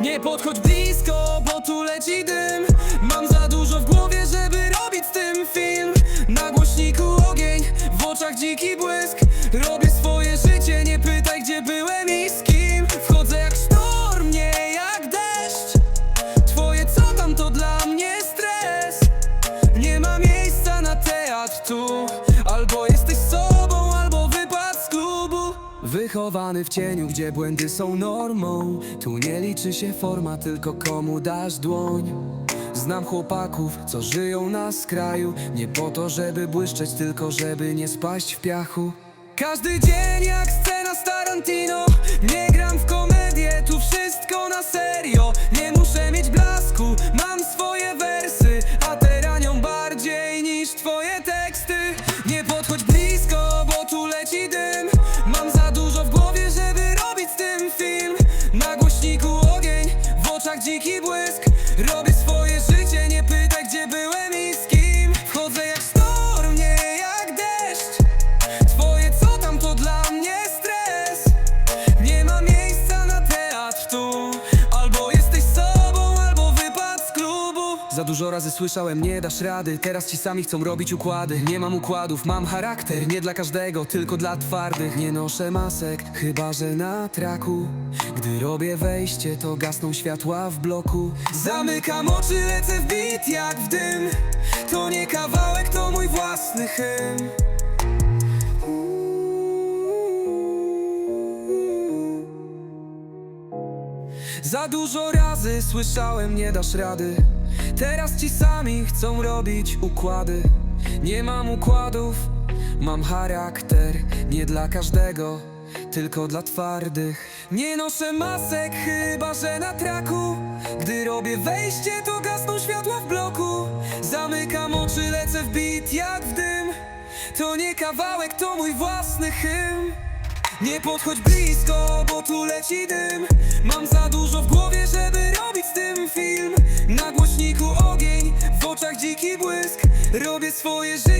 Nie podchodź blisko, bo tu leci dym. Mam za dużo w głowie, żeby robić z tym film. Na głośniku ogień, w oczach dziki błysk Wychowany w cieniu, gdzie błędy są normą. Tu nie liczy się forma, tylko komu dasz dłoń. Znam chłopaków, co żyją na skraju. Nie po to, żeby błyszczeć, tylko żeby nie spaść w piachu. Każdy dzień jak scena z Tarantino. Nie Za dużo razy słyszałem, nie dasz rady. Teraz ci sami chcą robić układy. Nie mam układów, mam charakter. Nie dla każdego, tylko dla twardych. Nie noszę masek, chyba że na traku. Gdy robię wejście, to gasną światła w bloku. Zamykam oczy, lecę w beat jak w dym. To nie kawałek, to mój własny hymn Za dużo razy słyszałem, nie dasz rady. Teraz ci sami chcą robić układy. Nie mam układów, mam charakter. Nie dla każdego, tylko dla twardych. Nie noszę masek, chyba że na traku. Gdy robię wejście, to gasną światła w bloku. Zamykam oczy, lecę w beat jak w dym. To nie kawałek, to mój własny hymn nie podchodź blisko, bo tu leci dym. Mam za dużo w głowie, żeby robić z tym film. Na głośniku ogień, w oczach dziki błysk. Robię swoje życie,